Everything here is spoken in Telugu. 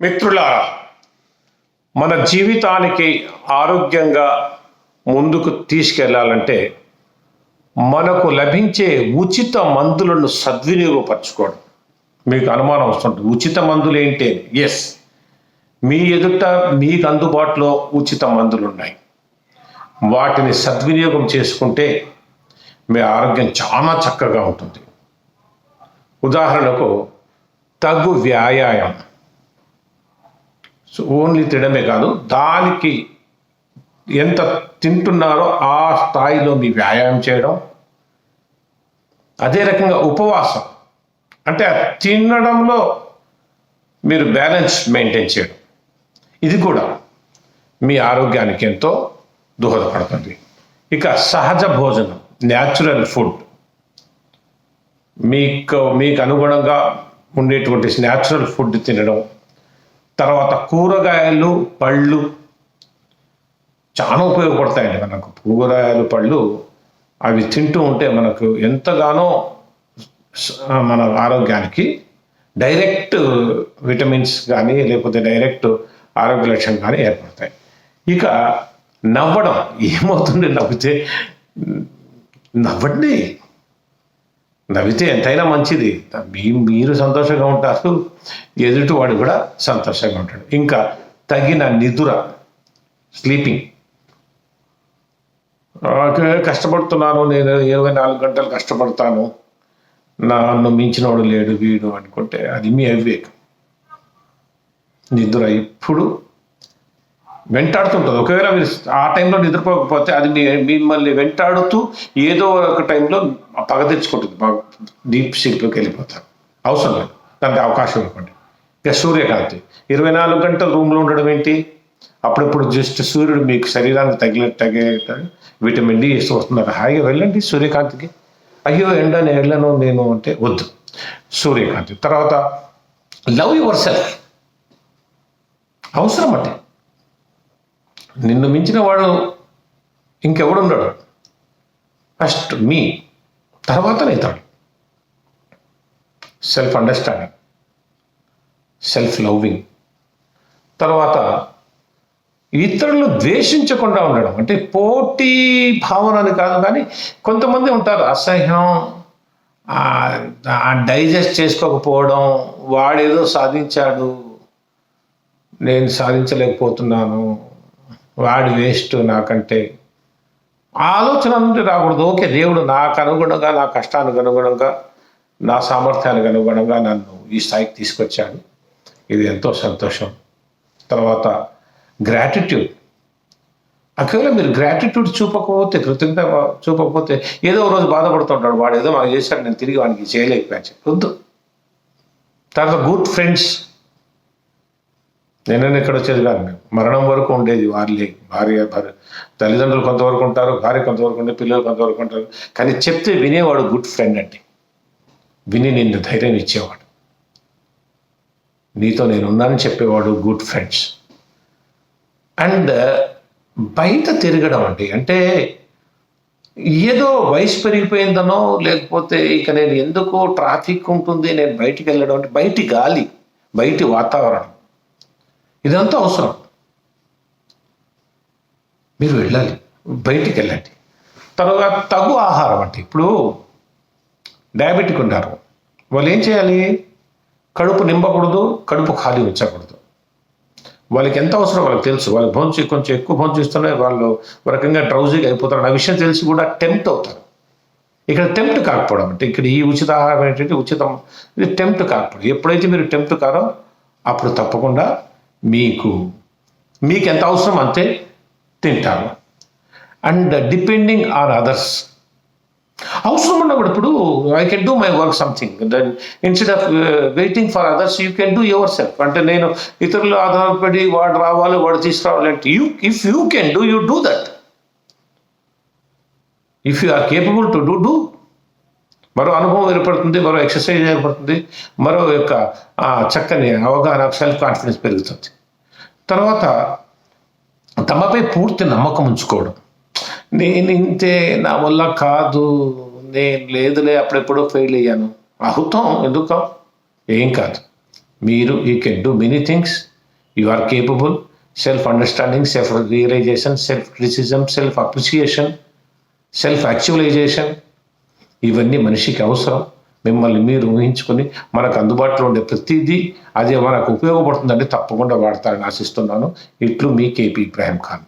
మిత్రులారా మన జీవితానికి ఆరోగ్యంగా ముందుకు తీసుకెళ్ళాలంటే మనకు లభించే ఉచిత మందులను సద్వినియోగపరచుకోవడం. మీకు అనుమానం వస్తుంటుంది ఉచిత మందులు ఏంటి? ఎస్ మీ ఎదుట మీకు అందుబాటులో ఉచిత మందులు ఉన్నాయి. వాటిని సద్వినియోగం చేసుకుంటే మీ ఆరోగ్యం చాలా చక్కగా ఉంటుంది. ఉదాహరణకు తగు వ్యాయామం. సో ఓన్లీ తినడమే కాదు దానికి ఎంత తింటున్నారో ఆ స్థాయిలో మీ వ్యాయామం చేయడం అదే రకంగా ఉపవాసం. అంటే ఆ తినడంలో మీరు బ్యాలెన్స్ మెయింటైన్ చేయడం. ఇది కూడా మీ ఆరోగ్యానికి ఎంతో దోహదపడుతుంది. ఇక సహజ భోజనం న్యాచురల్ ఫుడ్ మీకు మీకు అనుగుణంగా ఉండేటువంటి న్యాచురల్ ఫుడ్ తినడం తర్వాత కూరగాయలు పళ్ళు చాలా ఉపయోగపడతాయండి మనకు. కూరగాయలు పళ్ళు అవి తింటూ ఉంటే మనకు ఎంతగానో మన ఆరోగ్యానికి డైరెక్ట్ విటమిన్స్ కానీ లేకపోతే డైరెక్ట్ ఆరోగ్య లక్షణం కానీ ఏర్పడతాయి. ఇక నవ్వడం ఏమవుతుంది నవ్వితే? నవ్వండి. నవ్వితే ఎంతైనా మంచిది. మీ మీరు సంతోషంగా ఉంటారు. ఎదుటివాడు కూడా సంతోషంగా ఉంటాడు. ఇంకా తగిన నిద్ర స్లీపింగ్. కష్టపడుతున్నాను. నేను ఇరవై నాలుగు గంటలు కష్టపడతాను. నన్ను మించినవాడు లేడు వీడు అనుకుంటే అది మీ అవివేకం. నిద్ర ఇప్పుడు వెంటాడుతుంటుంది. ఒకవేళ మీరు ఆ టైంలో నిద్రపోకపోతే అది మిమ్మల్ని వెంటాడుతూ ఏదో ఒక టైంలో పగ తెచ్చుకుంటుంది డీప్ స్లీప్లోకి వెళ్ళిపోతారు. అవసరం లేదు. దానికి అవకాశం ఇవ్వండి. ఇక సూర్యకాంతి. ఇరవై నాలుగు గంటలు రూమ్లో ఉండడం ఏంటి? అప్పుడప్పుడు జస్ట్ సూర్యుడు మీకు శరీరానికి తగిలే తగే విటమిన్ డి ఇస్తూ వస్తున్నారు. హాయిగా వెళ్ళండి సూర్యకాంతికి. అయ్యో ఎండ నేను వెళ్ళను నేను అంటే వద్దు. సూర్యకాంతి. తర్వాత లవ్ యువర్ సెల్ఫ్. అవసరం అంటే నిన్ను మించిన వాడు ఇంకెవడుండడు ఫస్ట్ మీ తర్వాత ఇతడు. సెల్ఫ్ అండర్స్టాండింగ్ సెల్ఫ్ లవింగ్ తర్వాత ఇతరులు ద్వేషించకుండా ఉండడం. అంటే పోటీ భావన అని కాదు కానీ కొంతమంది ఉంటారు అసహ్యం డైజెస్ట్ చేసుకోకపోవడం వాడేదో సాధించాడు నేను సాధించలేకపోతున్నాను వాడి వేస్ట్ నాకంటే. ఆలోచన నుండి రాకూడదు. ఓకే దేవుడు నాకు అనుగుణంగా నా కష్టానికి అనుగుణంగా నా సామర్థ్యానికి అనుగుణంగా నన్ను ఈ స్థాయికి తీసుకొచ్చాడు. ఇది ఎంతో సంతోషం. తర్వాత గ్రాటిట్యూడ్ ఒకవేళ మీరు గ్రాటిట్యూడ్ చూపకపోతే కృతజ్ఞత చూపకపోతే ఏదో ఒక రోజు బాధపడుతుంటాడు. వాడు ఏదో మాకు చేశాడు నేను తిరిగి వానికి చేయలేకపోయాను. చెప్పి వద్దు తర్వాత గుడ్ ఫ్రెండ్స్ నేను ఇక్కడ వచ్చేది కాదు. మేము మరణం వరకు ఉండేది వారిలే. భార్య భార్య తల్లిదండ్రులు కొంతవరకు ఉంటారు భార్య కొంతవరకు ఉండే పిల్లలు కొంతవరకు ఉంటారు. కానీ చెప్తే వినేవాడు గుడ్ ఫ్రెండ్ అండి విని నిన్ను ధైర్యం ఇచ్చేవాడు. నీతో నేను ఉన్నానని చెప్పేవాడు గుడ్ ఫ్రెండ్స్. అండ్ బయట తిరగడం అండి. అంటే ఏదో వయసు పెరిగిపోయిందనో లేకపోతే ఇక నేను ఎందుకో ట్రాఫిక్ ఉంటుంది నేను బయటికి వెళ్ళడం అంటే బయటి గాలి బయటి వాతావరణం. ఇదంతా అవసరం. మీరు వెళ్ళాలి. బయటికి వెళ్ళండి. తర్వాత తగు ఆహారం అంటే ఇప్పుడు డయాబెటిక్ ఉన్నారు. వాళ్ళు ఏం చేయాలి? కడుపు నింపకూడదు కడుపు ఖాళీ ఉంచకూడదు. వాళ్ళకి ఎంత అవసరం వాళ్ళకి తెలుసు. వాళ్ళు భోంచి కొంచెం ఎక్కువ భోంచి ఇస్తూనే వాళ్ళు ఒక రకంగా డ్రౌజీగా అయిపోతారు. ఆ విషయం తెలిసి కూడా టెంప్ట్ అవుతారు. ఇక్కడ టెంప్ట్ కాకపోవడం అంటే ఇక్కడ ఈ ఉచిత ఆహారం ఏంటంటే ఉచితం. ఇది టెంప్ట్ కాకపోవడం. ఎప్పుడైతే మీరు టెంప్ట్ కారో అప్పుడు తప్పకుండా మీకు మీకు ఎంత అవసరం అంతే తింటారు. And depending on others. అవసరం ఉన్నప్పుడు ఇప్పుడు I can do my work something. Then instead of waiting for others you can do yourself. అంటే నేను ఇతరులు ఆధారపడి వాడు రావాలి వాడు తీసుకురావాలి అంటే you if you can do you do that. If you are capable to do do మరో అనుభవం ఏర్పడుతుంది మరో ఎక్సర్సైజ్ ఏర్పడుతుంది మరో యొక్క చక్కని అవగాహన సెల్ఫ్ కాన్ఫిడెన్స్ పెరుగుతుంది. తర్వాత తమపై పూర్తి నమ్మకం ఉంచుకోవడం. నేను ఇంతే నా వల్ల కాదు నేను లేదులే అప్పుడెప్పుడో ఫెయిల్ అయ్యాను. అహుతం ఎందుకు ఏం కాదు. మీరు you can do many things you are capable self understanding self realisation self criticism self appreciation self actualisation ఇవన్నీ మనిషికి అవసరం. మిమ్మల్ని మీరు ఊహించుకొని మనకు అందుబాటులో ఉండే ప్రతిదీ అది మనకు ఉపయోగపడుతుందని తప్పకుండా వాడతారని ఆశిస్తున్నాను. ఇట్లు మీ కేపీ ఇబ్రాహీం ఖాన్.